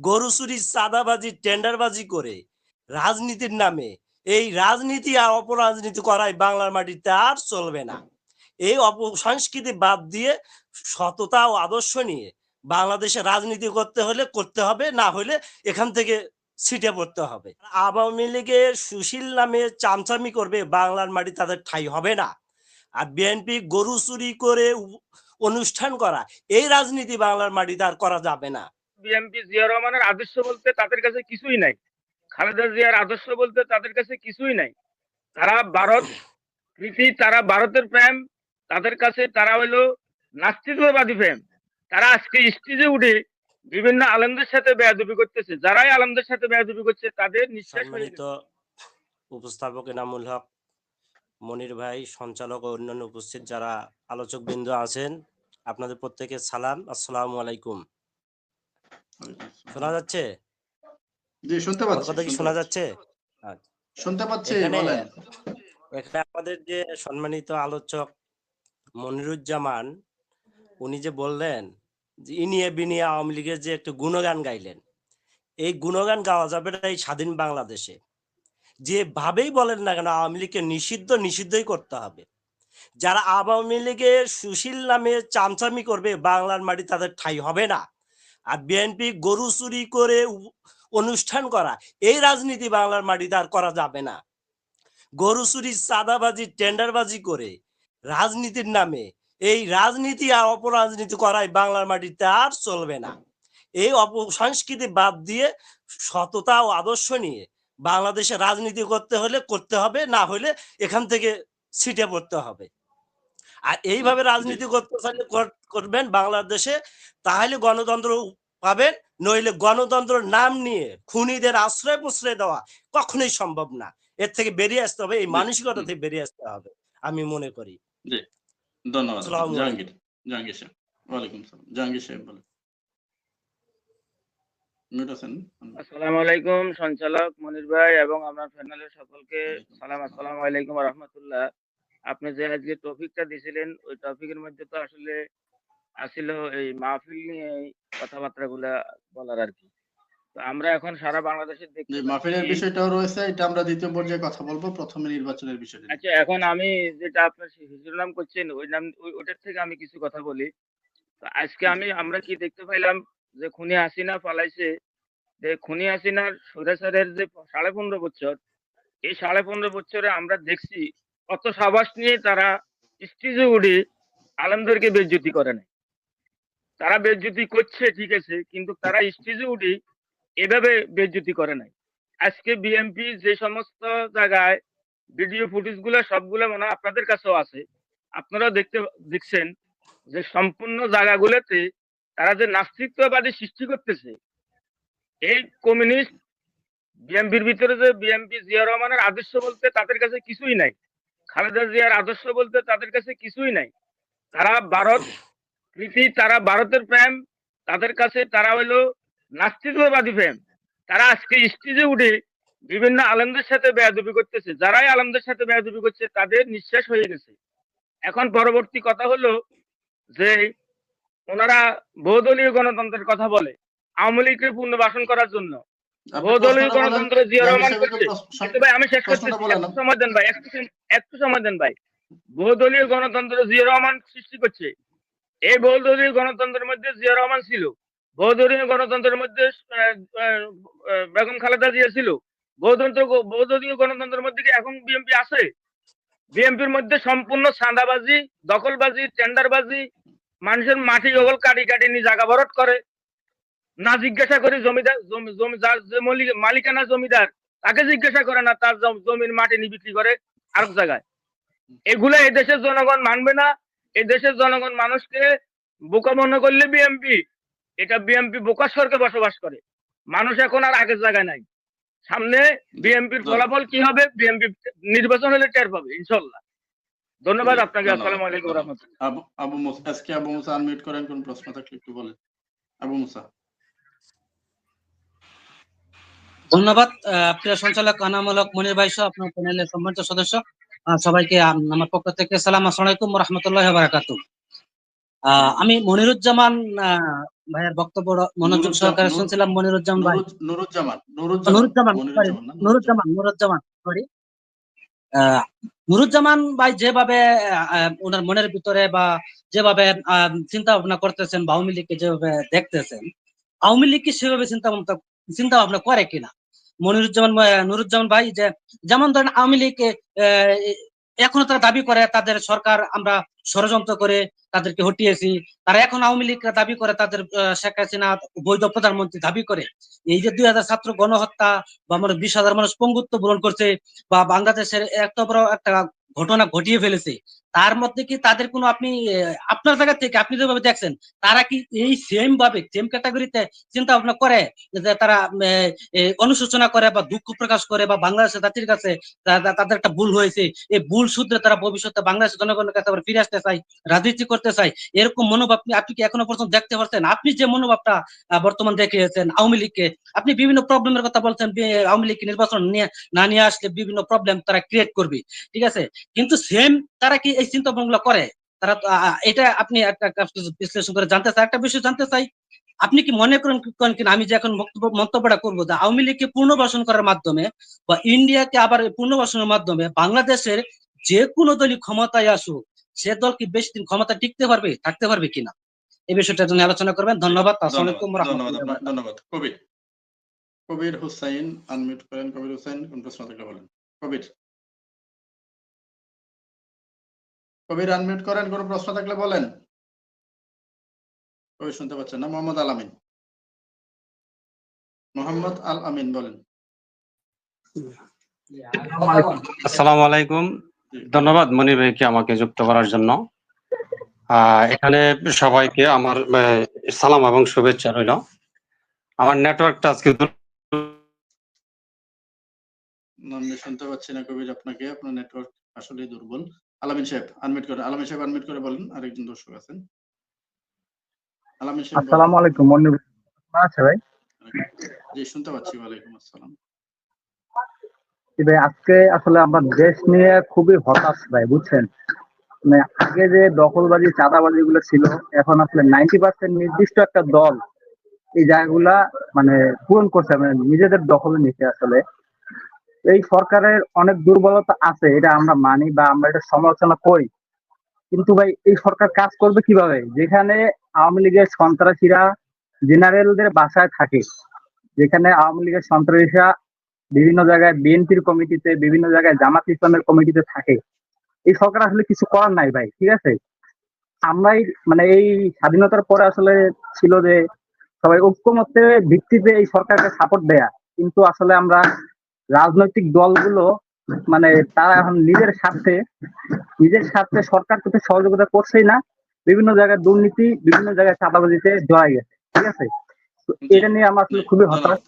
গরু চুরি, চাঁদাবাজি, টেন্ডারবাজি করে রাজনীতির নামে। এই রাজনীতি আর অপরাজনীতি করায় বাংলার মাটিতে আর চলবে না। এই অপসংস্কৃতি বাদ দিয়ে সততা ও আদর্শ নিয়ে বাংলাদেশে রাজনীতি করতে হলে করতে হবে, না হলে এখান থেকে ছিটে পড়তে হবে। আওয়ামী লীগের সুশীল নামে চামচামি করবে বাংলার মাটি, তাদের ঠাই হবে না। আর বিএনপি গরু চুরি করে অনুষ্ঠান করা, এই রাজনীতি বাংলার মাটিতে আর করা যাবে না। বিএনপি জিয়া রহমানের আদর্শ বলতে তাদের কাছে কিছুই নাই। খালেদা জিয়ার আদর্শ বলতে তাদের কাছে কিছুই নাই। তারা ভারত প্রীতি তারা ভারতের প্রেম, তাদের কাছে তারা হইল নাস্তিকবাদী প্রেম। তারা আজকে স্টেজে উঠে বিভিন্ন আলমদের সাথে বেয়াদবি করতেছে। যারাই আলমদের সাথে বেয়াদবি করছে, তাদের নিঃশ্বাস উপস্থাপক এনামুল হক, মনির ভাই, সঞ্চালক ও অন্যান্য উপস্থিত যারা আলোচক বিন্দু আছেন, আপনাদের প্রত্যেকে সালাম। আসসালামু আলাইকুম। শোনা যাচ্ছে? জি শুনতে পাচ্ছি কথা কি শোনা যাচ্ছে? শুনতে পাচ্ছি বলেন। এখানে আমাদের যে সম্মানিত আলোচক মনিরুজ্জামান উনি যে বললেন যে ইনিয়ে বিনিয়ে আওয়ামী লীগের যে একটা গুণগান গাইলেন এই গুণগান গাওয়া যাবে না এই স্বাধীন বাংলাদেশে। যেভাবেই বলেন না কেন আওয়ামী লীগকে নিষিদ্ধ নিষিদ্ধই করতে হবে। যারা আওয়ামী লীগের সুশীল নামে চামচামি করবে বাংলার মাটি তাদের ঠাই হবে না। আর বিএনপি গরু চুরি করে অনুষ্ঠান করা এই রাজনীতি বাংলার মাটিতে আর করা যাবে না। গরু চুরি চাঁদাবাজি টেন্ডারবাজি করে রাজনীতির নামে এই রাজনীতি আর অপরাজনীতি করাই বাংলার মাটিতে আর চলবে না। এই অপসংস্কৃতি বাদ দিয়ে সততা ও আদর্শ নিয়ে বাংলাদেশে রাজনীতি করতে হলে করতে হবে না হলে এখান থেকে ছিটে পড়তে হবে। আর এইভাবে রাজনীতি করতে চাইলে করবেন বাংলাদেশে তাহলে গণতন্ত্র পাবেন নইলে গণতন্ত্র নাম নিয়ে খুনিদের আশ্রয় প্রশ্রয় দেওয়া কখনোই সম্ভব না। এর থেকে বেরিয়ে আসতে হবে এই মানসিকতা থেকে বেরিয়ে আসতে হবে আমি মনে করি। ধন্যবাদ। জাহাঙ্গীর জাহাঙ্গীর সাহেব ওয়ালাইকুম সালাম। জাহাঙ্গীর সাহেব বলেন। আসসালামু আলাইকুম সঞ্চালক মনির ভাই এবং আমার প্যানেলের সকলকে সালাম আসসালামু। আলাইকুম রহমতুল্লাহ। আপনি যে আজকে টপিকটা দিয়েছিলেন ওই টপিকের মধ্যে তো আসলে আসিল এই মাহফিল নিয়ে এই কথাবার্তাগুলা বলার আর কি তো আমরা এখন সারা বাংলাদেশে দেখতে যে মাহফিলের বিষয়টাও রয়েছে এটা আমরা দ্বিতীয় পর্যায়ে কথা বলব প্রথমে নির্বাচনের বিষয়টা আচ্ছা এখন আমি যেটা আপনার শিশুর নাম করছেন ওই নাম ওটার থেকে আমি কিছু কথা বলি। তো আজকে আমি আমরা কি দেখতে পাইলাম যে খুনি হাসিনা পালাইছে যে খুনি হাসিনার স্বৈরাচারের যে সাড়ে পনেরো বছর এই সাড়ে পনেরো বছরে আমরা দেখছি কত সাবাস নিয়ে তারা স্টেজে উঠে আলমদেরকে বেজ্জতি করে নাই। তারা বেজ্জতি করছে ঠিক আছে কিন্তু তারা স্টেজে উঠে এভাবে বেজ্জতি করে নাই। আজকে বিএমপি যে সমস্ত জায়গায় ভিডিও ফুটেজগুলো সবগুলো মনে হয় আপনাদের কাছেও আছে। আপনারা দেখতে দেখছেন যে সম্পূর্ণ জায়গাগুলোতে তারা যে নাস্তিত্ববাদী সৃষ্টি করতেছে এই কমিউনিস্ট বিএমপির ভিতরে যে বিএমপি জিয়া রহমানের আদর্শ বলতে তাদের কাছে কিছুই নাই। খালেদা জিয়ার আদর্শ বলতে তাদের কাছে কিছুই নাই। তারা ভারত প্রীতি তারা ভারতের প্রেম তাদের কাছে তারা হইল নাস্তিকবাদী প্রেম। তারা আজকে স্টেজে উঠে বিভিন্ন আলমদের সাথে বেয়াদবি করতেছে। যারাই আলমদের সাথে বেয়াদবি করছে তাদের নিঃশ্বাস হয়ে গেছে। এখন পরবর্তী কথা হলো যে ওনারা বহুদলীয় গণতন্ত্রের কথা বলে আওয়ামী লীগকে পূর্ণ পুনর্বাসন করার জন্য। বহুদলীয় গণতন্ত্র জিয়া রহমান করছে। ভাই আমি শেষ বলেন। একটু সময় দেন ভাই একটু একটু সময় দেন ভাই। বহুদলীয় গণতন্ত্র জিয়া রহমান সৃষ্টি করছে। এই বহুদলীয় গণতন্ত্রের মধ্যে জিয়া রহমান ছিল, বহুদলীয় গণতন্ত্রের মধ্যে বেগম খালেদা জিয়া ছিল, বহুতন্ত্র, বহুদলীয় গণতন্ত্রের মধ্যে কি এখন বিএনপি আছে? বিএনপির মধ্যে সম্পূর্ণ চাঁদাবাজি, দখলবাজি, টেন্ডারবাজি, মানুষের মাটি ওগল কাটি কাটি নিয়ে জায়গা ভরট করে। না জিজ্ঞাসা করে জমিদার মালিকানা জমিদার, তাকে জিজ্ঞাসা করে না তার জম- জমির মাটি নিয়ে বিক্রি করে আরেক জায়গায়। এগুলো এই দেশের জনগণ মানবে না এই দেশের জনগণ মানুষকে বোকা মনে করলে বিএমপি এটা বিএমপি বোকা স্বর্গে বসবাস করে। মানুষ এখন আর আগের জায়গায় নাই। সামনে বিএমপির ফলাফল কি হবে? বিএমপি নির্বাচন হলে টের পাবে ইনশাল্লাহ ধন্যবাদ আপনাকে ধন্যবাদ, আসসালামু আলাইকুম। রহমতুল্লাহ। আবু আবু মুসা আজকে আবু মুসা আনমিউট করেন কোন প্রশ্ন থাকলে একটু বলেন। আবু মুসা। ধন্যবাদ প্রিয় সঞ্চালক আনামূলক মনির ভাই সহ আপনার প্যানেলের সম্মানিত সদস্য। সবাইকে আমার পক্ষ থেকে সালাম আসসালামু রহমতুল্লাহ বারাকাতু আমি মনিরুজ্জামান ভাইয়ের বক্তব্য মনোযোগ সহকারে শুনছিলাম মনিরুজ্জামান ভাই। নুরুজ্জামান নুরুজ্জামান নুরুজ্জামান? নুরুজ্জামান। সরি নুরুজ্জামান ভাই যেভাবে ওনার মনের ভিতরে বা যেভাবে আহ, চিন্তা ভাবনা করতেছেন বা আওয়ামী লীগকে যেভাবে দেখতেছেন আওয়ামী লীগ কি সেভাবে চিন্তা ভাবনা চিন্তা ভাবনা করে কিনা? মনিরুজ্জামান নুরুজ্জামান ভাই যে যেমন ধরেন আওয়ামী লীগ এখনও তারা দাবি করে তাদের সরকার আমরা ষড়যন্ত্র করে তাদেরকে হটিয়েছি। তারা এখন আওয়ামী লীগ দাবি করে তাদের শেখ হাসিনা বৈধ প্রধানমন্ত্রী দাবি করে। এই যে দুই হাজার ছাত্র গণহত্যা বা আমার বিশ হাজার মানুষ পঙ্গুত্ব বরণ করছে বা বাংলাদেশের এত বড় একটা ঘটনা ঘটিয়ে ফেলেছে তার মধ্যে কি তাদের কোনো আপনি আপনার জায়গা থেকে আপনি যেভাবে দেখছেন, তারা কি এই সেম ভাবে সেম ক্যাটাগরিতে চিন্তা ভাবনা করে যে তারা অনুশোচনা করে বা দুঃখ প্রকাশ করে বা বাংলাদেশের জাতির কাছে তাদের একটা ভুল হয়েছে, এই ভুল সূত্রে তারা ভবিষ্যতে বাংলাদেশের জনগণের কাছে আবার ফিরে আসতে চায়, রাজনীতি করতে চাই এরকম মনোভাব আপনি- আপনি কি এখনও পর্যন্ত দেখতে পারছেন? আপনি যে মনোভাবটা বর্তমান দেখিয়েছেন আওয়ামী লীগকে, আপনি বিভিন্ন প্রবলেমের কথা বলছেন আওয়ামী লীগ নির্বাচন নিয়ে, না নিয়ে আসলে বিভিন্ন প্রবলেম তারা ক্রিয়েট করবে, ঠিক আছে? কিন্তু সেম তারা কি এই চিন্তা ভাবনা করে তারা এটা আপনি একটা বিশ্লেষণ করে জানতে চাই একটা বিষয় জানতে চাই আপনি কি মনে করেন কিনা? আমি যে এখন মন্তব্যটা করব যে আওয়ামী লীগকে পুনর্বাসন করার মাধ্যমে বা ইন্ডিয়াকে আবার পুনর্বাসনের মাধ্যমে বাংলাদেশের যে কোনো দলই ক্ষমতায় আসুক সে দল কি বেশি দিন ক্ষমতা টিকতে পারবে থাকতে পারবে কিনা? এই বিষয়টা নিয়ে আলোচনা করবেন। ধন্যবাদ। ধন্যবাদ কবির। কবির হুসাইন আনমিউট করেন। কবির হুসাইন কোন প্রশ্ন থাকলে বলেন। কবির। কবির আনমিউট করেন কোন প্রশ্ন থাকলে বলেন। কবি শুনতে পাচ্ছেন না? মোহাম্মদ আল আমিন। মোহাম্মদ আল আমিন বলেন। আসসালামু আলাইকুম। ধন্যবাদ মনির ভাইকে আমাকে যুক্ত করার জন্য। এখানে সবাইকে আমার সালাম এবং শুভেচ্ছা রইল। আমার নেটওয়ার্কটা আজকে শুনতে পাচ্ছি না কবির আপনাকে। আপনার নেটওয়ার্ক আসলে দুর্বল। আলামিন সাহেব আনমিউট করে আলামিন সাহেব আনমিউট করে বলেন আরেকজন দর্শক আছেন। আলামিন সাহেব আসসালামু আলাইকুম মনির আছে ভাই? জি শুনতে পাচ্ছি ওয়ালাইকুম আসসালাম। ভাই আজকে আসলে আমরা দেশ নিয়ে খুবই হতাশ ভাই বুঝছেন? মানে আগে যে দখলবাজি চাঁদাবাজি গুলো ছিল এখন আসলে নাইনটি পার্সেন্ট নির্দিষ্ট একটা দল এই জায়গাগুলা মানে পূরণ করছে মানে নিজেদের দখলে নিচ্ছে আসলে। এই সরকারের অনেক দুর্বলতা আছে, এটা আমরা মানি বা আমরা এটা সমালোচনা করি। কিন্তু ভাই, এই সরকার কাজ করবে কীভাবে? যেখানে আওয়ামী লীগের সন্ত্রাসীরা জেনারেলদের বাসায় থাকে, যেখানে আওয়ামী লীগের সন্ত্রাসীরা বিভিন্ন জায়গায় বিএনপির কমিটিতে, বিভিন্ন জায়গায় জামাত ইসলামের কমিটিতে থাকে। এই সরকার আসলে কিছু করার নাই ভাই, ঠিক আছে? আমরাই মানে এই স্বাধীনতার পরে আসলে ছিল যে সবাই ঐক্যমত্যের ভিত্তিতে এই সরকারকে সাপোর্ট দেয়া। কিন্তু আসলে আমরা রাজনৈতিক দলগুলো মানে তারা এখন নিজের স্বার্থে নিজের স্বার্থে সরকার থেকে সহযোগিতা করছেই না। বিভিন্ন জায়গায় দুর্নীতি, বিভিন্ন জায়গায় চাঁদাবাজিতে জড়াই গেছে। ঠিক আছে? এটা নিয়ে আমার আসলে খুবই হতাশ।